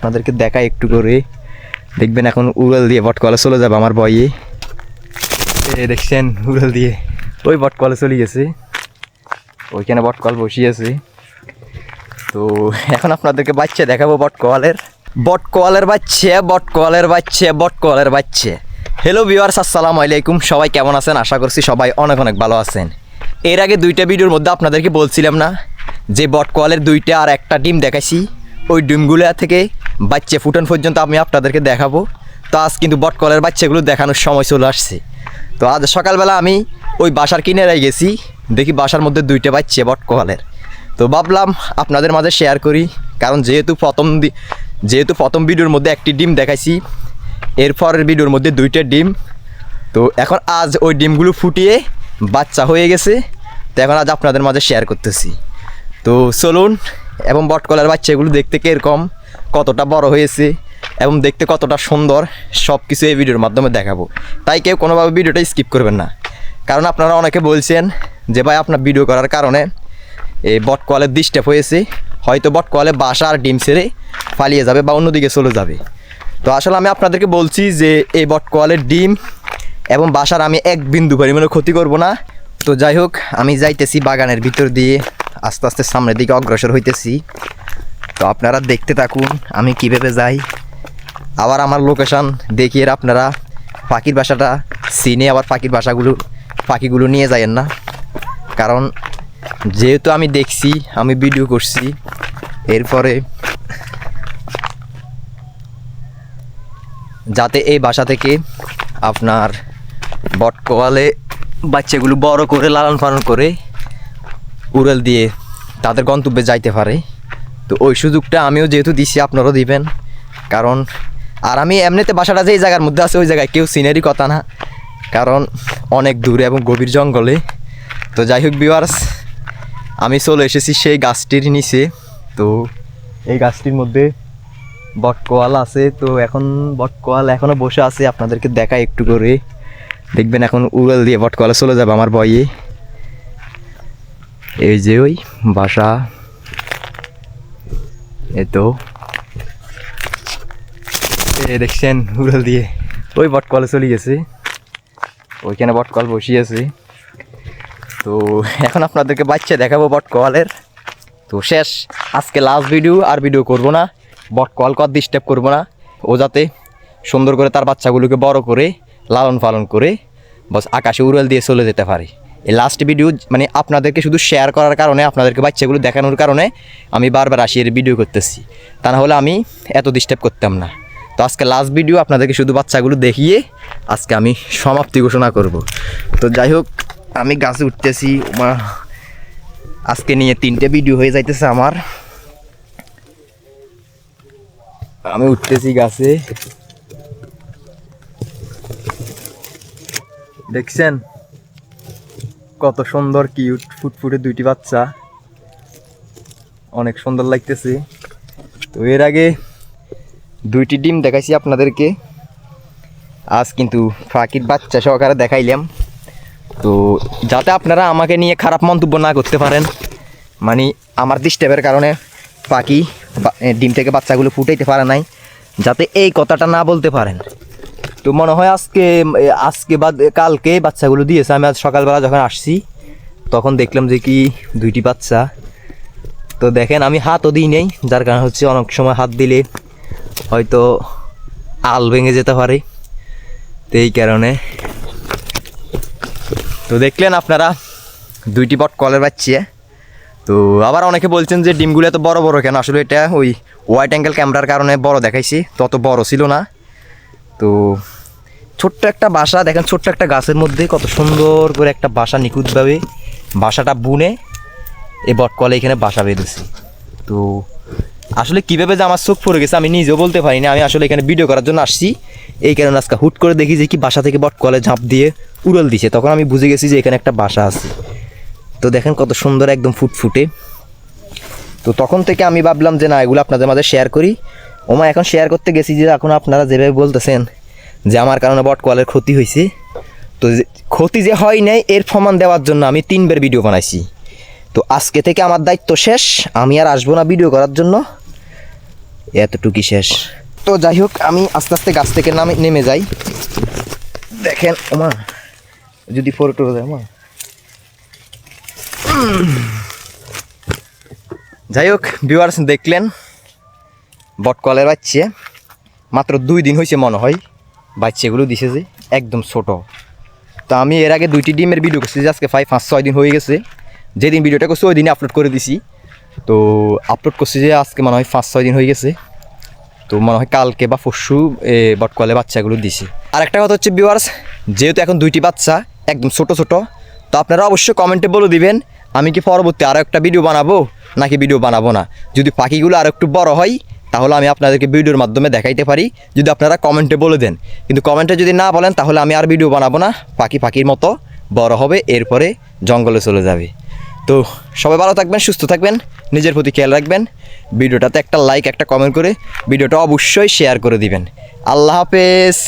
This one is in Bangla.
আপনাদেরকে দেখাই একটু করে। দেখবেন এখন উড়াল দিয়ে বটকলে চলে যাবে আমার বয়ে এ দেখছেন, উড়াল দিয়ে ওই বটকলে চলে গেছে। ওইখানে বটকল বসিয়েছে তো এখন আপনাদেরকে বাচ্চা দেখাবো বটকলের। বটকলের বাচ্চা বটকলের বাচ্চা বটকলের বাচ্চা। হ্যালো ভিউয়ার্স আসসালামু আলাইকুম। সবাই কেমন আছেন? আশা করছি সবাই অনেক অনেক ভালো আছেন। এর আগে দুইটা ভিডিওর মধ্যে আপনাদেরকে বলছিলাম না, যে বটকলের দুইটা আর একটা ডিম দেখাইছি। ওই ডিমগুলো থেকে বাচ্চা ফুটন পর্যন্ত আমি আপনাদেরকে দেখাবো। তো আজ কিন্তু বটকলের বাচ্চাগুলো দেখানোর সময় চলে আসছে। তো আজ সকালবেলা আমি ওই বাসার কিনারায় গেছি। দেখি বাসার মধ্যে দুইটা বাচ্চা বটকলের। তো ভাবলাম আপনাদের মাঝে শেয়ার করি। কারণ যেহেতু প্রথম যেহেতু প্রথম ভিডিওর মধ্যে একটি ডিম দেখাইছি এরপরের ভিডিওর মধ্যে দুইটা ডিম। তো এখন আজ ওই ডিমগুলো ফুটিয়ে বাচ্চা হয়ে গেছে। তো এখন আজ আপনাদের মাঝে শেয়ার করতেছি। তো চলুন, এবং বটকলার বাচ্চাগুলো দেখতে কীরকম? কতটা বড় হয়েছে এবং দেখতে কতটা সুন্দর সব কিছু এই ভিডিওর মাধ্যমে দেখাবো। তাই কেউ কোনোভাবে ভিডিওটা স্কিপ করবেন না। কারণ আপনারা অনেকে বলছেন যে, ভাই, আপনার ভিডিও করার কারণে এই বটকলের ডিস্টার্ব হয়েছে। হয়তো বটকলে বাসা আর ডিম ছেড়ে পালিয়ে যাবে বা অন্যদিকে চলে যাবে। তো আসলে আমি আপনাদেরকে বলছি যে, এই বট বটকলের ডিম এবং বাসার আমি এক বিন্দু পরিমাণে ক্ষতি করব না। তো যাই হোক, আমি যাইতেছি বাগানের ভিতর দিয়ে, আস্তে আস্তে সামনের দিকে অগ্রসর হইতেছি। তো আপনারা দেখতে থাকুন, আমি কীভাবে যাই। আবার আমার লোকেশন দেখিয়ে আপনারা পাখির বাসাটা চিনে আবার পাখির বাসাগুলো, পাখিগুলো নিয়ে যায়েন না। কারণ যেহেতু আমি দেখছি, আমি ভিডিও করছি, এরপরে যাতে এই বাসা থেকে আপনার বটকোয়ালে বাচ্চাগুলো বড় করে, লালন পালন করে উড়াল দিয়ে তাদের গন্তব্যে যাইতে পারে। তো ওই সুযোগটা আমিও যেহেতু দিছি, আপনারাও দিবেন। কারণ, আর আমি এমনিতে বাসাটা যেই জায়গার মধ্যে আছে, ওই জায়গায় কেউ সিনারি কথা না। কারণ, অনেক দূরে এবং গভীর জঙ্গলে। তো যাই হোক বিওয়ার্স আমি চলে এসেছি সেই গাছটির নিচে। তো এই গাছটির মধ্যে বটকোয়াল আছে। তো এখন বটকোয়াল এখনও বসে আছে, আপনাদেরকে দেখাই একটু করে। দেখবেন এখন উড়াল দিয়ে বটকোয়ালে চলে যাবে আমার বয়ে এই যে ওই বাসা। এই তো এ, দেখছেন, উড়াল দিয়ে। ওই বটকলে চলে গেছে। ওইখানে বটকল বসিয়েছে তো, এখন আপনাদেরকে বাচ্চা দেখাবো বটকলের। তো, শেষ। আজকে লাস্ট ভিডিও আর ভিডিও করব না। বটকল কর ডিস্টার্ব করব না। ও যাতে সুন্দর করে তার বাচ্চাগুলোকে বড় করে লালন পালন করে, বস, আকাশে উড়াল দিয়ে চলে যেতে পারে। এই লাস্ট ভিডিও মানে আপনাদেরকে শুধু শেয়ার করার কারণে, আপনাদেরকে বাচ্চাগুলো দেখানোর কারণে আমি বারবার আসি এর ভিডিও করতেছি। তা না হলে আমি এত ডিস্টার্ব করতাম না। তো আজকে লাস্ট ভিডিও আপনাদেরকে শুধু বাচ্চাগুলো দেখিয়ে আজকে আমি সমাপ্তি ঘোষণা করব। তো যাই হোক, আমি গাছে উঠতেছি, মা আজকে নিয়ে তিনটে ভিডিও হয়ে যাইতেছে আমার। আমি উঠতেছি গাছে। দেখছেন? কত সুন্দর কিউট ফুটফুটে দুইটি বাচ্চা। অনেক সুন্দর লাগতেছে। তো এর আগে দুইটি ডিম দেখাইছি আপনাদেরকে। আজ কিন্তু পাখির বাচ্চা সহকারে দেখাইলাম। তো যাতে আপনারা আমাকে নিয়ে খারাপ মন্তব্য না করতে পারেন মানে আমার ডিস্টার্বের কারণে পাখি ডিম থেকে বাচ্চাগুলো ফুটাইতে পারে নাই, যাতে এই কথাটা না বলতে পারেন। তো মনে হয় আজকে আজকে বা কালকে বাচ্চাগুলো দিয়েছে। আমি আজ সকালবেলা যখন আসছি, তখন দেখলাম যে কি দুইটি বাচ্চা। তো দেখেন, আমি হাতও দিই নেই, যার কারণে হচ্ছে অনেক সময় হাত দিলে হয়তো আল ভেঙে যেতে পারে। তো এই কারণে। তো দেখলেন আপনারা, দুইটি বট কলের বাচ্চা। তো আবার অনেকে বলছেন যে ডিমগুলো এত বড় বড় কেন? আসলে এটা ওই ওয়াইড অ্যাঙ্গেল ক্যামেরার কারণে বড় দেখাইছি, তত বড় ছিল না। তো ছোট্ট একটা বাসা, দেখেন ছোট্ট একটা গাছের মধ্যে কত সুন্দর করে একটা বাসা নিখুঁতভাবে, বাসাটা বুনে এই বটকলে এখানে বাসা বেঁধেছি। তো আসলে কীভাবে যে আমার চোখ পড়ে গেছে আমি নিজেও বলতে পারি না আমি আসলে এখানে ভিডিও করার জন্য আসছি। এই কারণে আজকে হুট করে দেখি যে কি বাসা থেকে বটকলে ঝাঁপ দিয়ে উড়াল দিছে, তখন আমি বুঝে গেছি যে এখানে একটা বাসা আছে। তো দেখেন কত সুন্দর একদম ফুটফুটে। তো তখন থেকে আমি ভাবলাম যে না, এগুলো আপনাদের মাঝে শেয়ার করি। ওমা, এখন শেয়ার করতে গেছি যে এখন আপনারা যেভাবে বলতেছেন যে আমার কারণে বট কলের ক্ষতি হয়েছে। তো ক্ষতি যে হয় নাই, এর প্রমাণ দেওয়ার জন্য আমি তিনবার ভিডিও বানাইছি। তো আজকে থেকে আমার দায়িত্ব শেষ, আমি আর আসব না ভিডিও করার জন্য। এতটুকুই শেষ। তো যাই হোক, আমি আস্তে আস্তে গাছ থেকে নামে, নেমে যাই। দেখেন, ওমা, যদি পরে টরে যায় মা যাই হোক ভিউয়ার্স দেখলেন। বটকলের বাচ্চা। মাত্র দুই দিন হয়েছে মনে হয় বাচ্চাগুলো দিছে যে একদম ছোট। তো আমি এর আগে দুইটি ডিমের ভিডিও করছি আজকে ফাইভ পাঁচ, ছয় দিন হয়ে গেছে। যেদিন ভিডিওটা করছি ওই দিনে আপলোড করে দিছি। তো আপলোড করছি যে আজকে মনে হয় পাঁচ, ছয় দিন হয়ে গেছে। তো মনে হয় কালকে বা পরশু বটকলে বাচ্চাগুলো দিছি। আর একটা কথা হচ্ছে ভিউয়ার্স যেহেতু এখন দুইটি বাচ্চা, একদম ছোট ছোট, তো আপনারা অবশ্যই কমেন্টে বলে দিবেন, আমি কি পরবর্তী আরও একটা ভিডিও বানাবো? নাকি ভিডিও বানাবো না? যদি পাখিগুলো আরও একটু বড় হয় তাহলে আমি আপনাদেরকে ভিডিওর মাধ্যমে দেখাইতে পারি। যদি আপনারা কমেন্টে বলে দেন। কিন্তু কমেন্টে যদি না বলেন, তাহলে আমি আর ভিডিও বানাবো না। পাখি পাখির মতো বড় হবে, এরপরে জঙ্গলে চলে যাবে। তো সবাই ভালো থাকবেন, সুস্থ থাকবেন, নিজের প্রতি খেয়াল রাখবেন। ভিডিওটাতে একটা লাইক একটা কমেন্ট করে ভিডিওটা অবশ্যই শেয়ার করে দিবেন। আল্লাহ হাফেজ।